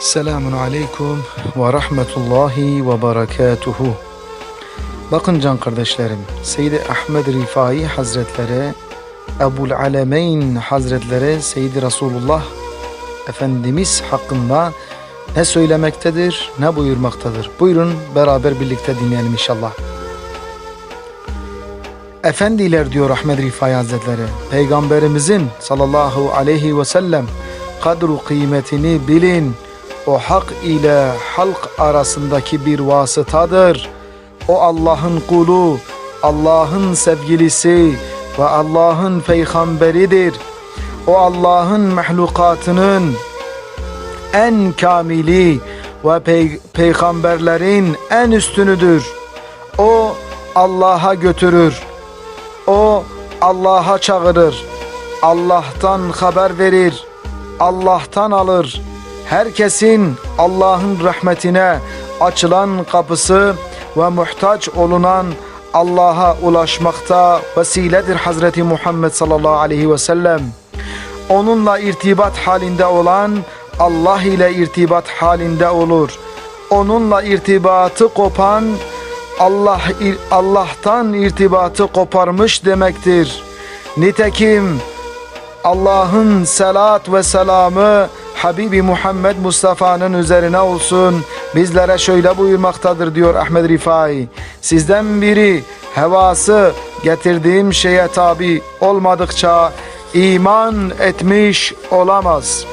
Selamun aleyküm ve rahmetullahi ve berekatuhu. Bakın can kardeşlerim, Seyyid Ahmed Rifai Hazretleri, Ebul Alemeyn Hazretleri, Seyyid Resulullah Efendimiz hakkında ne söylemektedir, ne buyurmaktadır. Buyurun beraber birlikte dinleyelim inşallah. Efendiler diyor Ahmed Rifai Hazretleri, Peygamberimizin sallallahu aleyhi ve sellem kadru kıymetini bilin. O hak ile halk arasındaki bir vasıtadır. O Allah'ın kulu, Allah'ın sevgilisi ve Allah'ın peygamberidir. O Allah'ın mahlukatının en kamili ve pey- peygamberlerin en üstünüdür. O Allah'a götürür. O Allah'a çağırır. Allah'tan haber verir. Allah'tan alır. Herkesin Allah'ın rahmetine açılan kapısı ve muhtaç olunan Allah'a ulaşmakta vesiledir Hazreti Muhammed sallallahu aleyhi ve sellem. Onunla irtibat halinde olan Allah ile irtibat halinde olur. Onunla irtibatı kopan Allah Allah'tan irtibatı koparmış demektir. Nitekim Allah'ın selat ve selamı Habibi Muhammed Mustafa'nın üzerine olsun. Bizlere şöyle buyurmaktadır diyor Ahmed Rifai. Sizden biri hevası getirdiğim şeye tabi olmadıkça iman etmiş olamaz.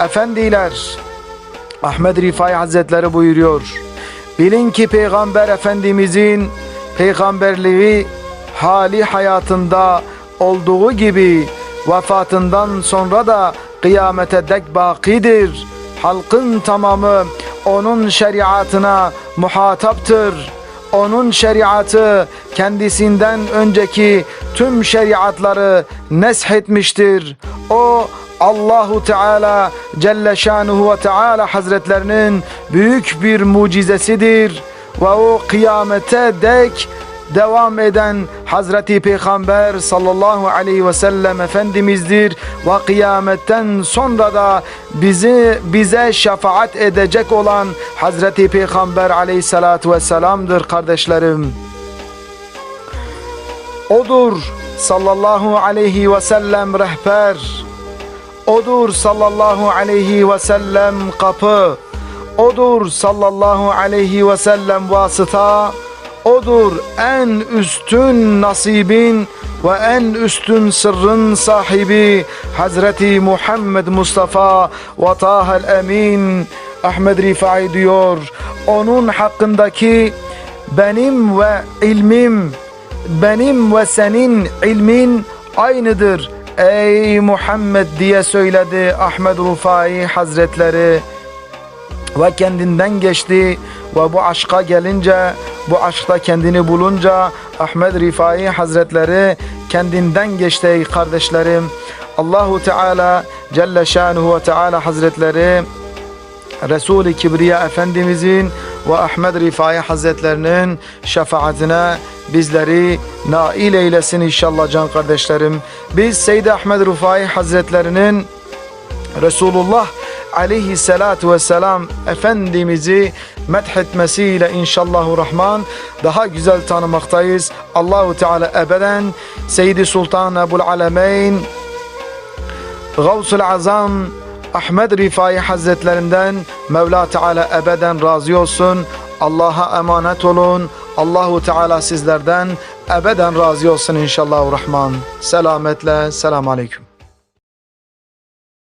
Efendiler Ahmed Rifai Hazretleri buyuruyor. Bilin ki Peygamber Efendimizin peygamberliği hali hayatında olduğu gibi vefatından sonra da kıyamete dek bakidir. Halkın tamamı onun şeriatına muhataptır. Onun şeriatı kendisinden önceki tüm şeriatları neshetmiştir. O Allahu Teala Celle Şanuhu ve Teala Hazretlerinin büyük bir mucizesidir ve o kıyamete dek devam eden Hazreti Peygamber sallallahu aleyhi ve sellem Efendimizdir ve kıyametten sonra da bizi bize şefaat edecek olan Hazreti Peygamber aleyhissalatu vesselam'dır kardeşlerim. Odur sallallahu aleyhi ve sellem rehber. Odur sallallahu aleyhi ve sellem kapı. Odur sallallahu aleyhi ve sellem vasıta. Odur en üstün nasibin ve en üstün sırrın sahibi Hazreti Muhammed Mustafa ve Tahel Emin Ahmed Rifai diyor. Onun hakkındaki benim ve ilmim, benim ve senin ilmin aynıdır. Ey Muhammed diye söyledi Ahmed Rufai Hazretleri ve kendinden geçti ve bu aşka gelince bu aşkta kendini bulunca Ahmed Rifai Hazretleri kendinden geçti kardeşlerim. Allahu Teala Celle Şanuhu ve Teala Hazretleri Resul-i Kibriya Efendimizin ve Ahmed Rifai Hazretlerinin şefaatine bizleri nail eylesin inşallah can kardeşlerim. Biz Seyyid Ahmed Rifai Hazretlerinin Resulullah aleyhissalatu vesselam Efendimiz'i methetmesiyle inşallahu rahman daha güzel tanımaktayız. Allahu Teala ebeden Seyyidi Sultan Ebul Alemeyn Gavsul Azam Ahmed Rifai Hazretlerinden Mevla Teala ebeden razı olsun. Allah'a emanet olun. Allahu Teala sizlerden ebeden razı olsun inşallah rahman. Selametle. Selamun Aleyküm.